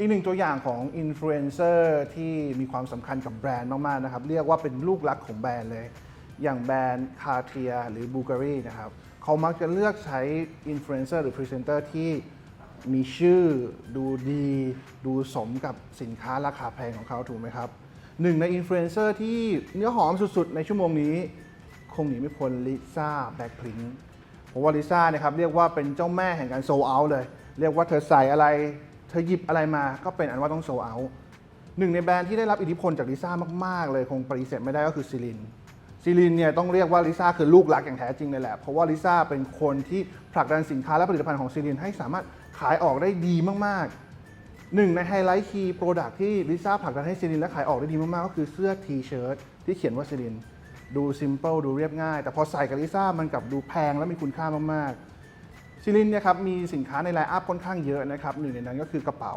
อีกหนึ่งตัวอย่างของอินฟลูเอนเซอร์ที่มีความสำคัญกับแบรนด์มาก ๆ นะครับ เรียกว่าเป็นลูกรักของแบรนด์เลย อย่างแบรนด์คาเทียหรือบูการีนะครับเขามักจะเลือกใช้อินฟลูเอนเซอร์หรือพรีเซนเตอร์ที่มีชื่อดูดี ดูสมกับสินค้าราคาแพงของเขาถูกไหมครับ หนึ่งในอินฟลูเอนเซอร์ที่เนื้อหอมสุด ๆ ในชั่วโมงนี้ คงหนีไม่พ้นลิซ่าแบ็คพริงเพราะว่าลิซ่าเนี่ยครับเรียกว่าเป็นเจ้าแม่แห่งการโซลเอาเลย เรียกว่าเธอใส่อะไร เธอหยิบอะไรมาก็เป็นอันว่าต้องโซเอาหนึ่งในแบรนด์ที่ได้รับอิทธิพลจากลิซ่ามาก ๆ เลยคงปฏิเสธไม่ได้ก็คือซิลินซิลินเนี่ยต้องเรียกว่าลิซ่าคือลูกหลักอย่างแท้จริงเลยแหละ เพราะว่าลิซ่าเป็นคนที่ผลักดันสินค้าและผลิตภัณฑ์ของซิลินให้สามารถขายออกได้ดีมากๆหนึ่งในไฮไลท์คีย์โปรดักที่ลิซ่าผลักดันให้ซิลินและขายออกได้ดีมากๆก็คือเสื้อทีเชิ้ตที่เขียนว่าซิลินดูซิมเ l ิลดูเรียบง่าย แต่พอใส่กับลิซ่ามันกลับดูแพงและมีคุณค่ามากๆ ซิลินเนี่ยครับมีสินค้าในไลน์อัพค่อนข้างเยอะนะครับหนึ่งในนั้นก็คือกระเป๋า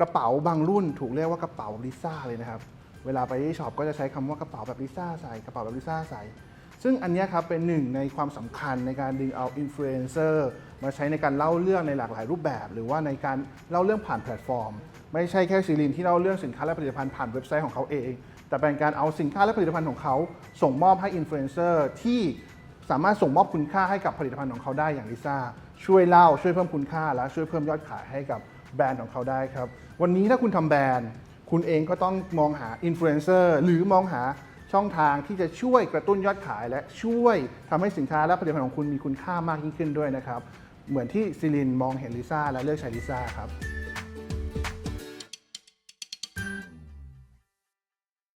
กระเป๋าบางรุ่นถูกเรียกว่ากระเป๋าลิซ่าเลยนะครับ เวลาไปที่ช็อปก็จะใช้คำว่ากระเป๋าแบบลิซ่าใส่กระเป๋าแบบลิซ่าใส่ซึ่งอันนี้ครับเป็นหนึ่งในความสำคัญในการดึงเอาอินฟลูเอนเซอร์มาใช้ในการเล่าเรื่องในหลากหลายรูปแบบ หรือว่าในการเล่าเรื่องผ่านแพลตฟอร์ม ไม่ใช่แค่ซิลินที่เล่าเรื่องสินค้าและผลิตภัณฑ์ผ่านเว็บไซต์ของเขาเอง แต่เป็นการเอาสินค้าและผลิตภัณฑ์ของเขา ส่งมอบให้อินฟลูเอนเซอร์ที่ สามารถส่งมอบคุณค่าให้กับผลิตภัณฑ์ของเขาได้อย่างลิซ่าช่วยเล่าช่วยเพิ่มคุณค่า และช่วยเพิ่มยอดขายให้กับแบรนด์ของเขาได้ครับ วันนี้ถ้าคุณทำแบรนด์ คุณเองก็ต้องมองหาอินฟลูเอนเซอร์หรือมองหาช่องทางที่จะช่วยกระตุ้นยอดขาย และช่วยทำให้สินค้าและผลิตภัณฑ์ของคุณมีคุณค่ามากยิ่งขึ้นด้วยนะครับ เหมือนที่ซิลินมองเห็นลิซ่าและเลือกใช้ลิซ่าครับ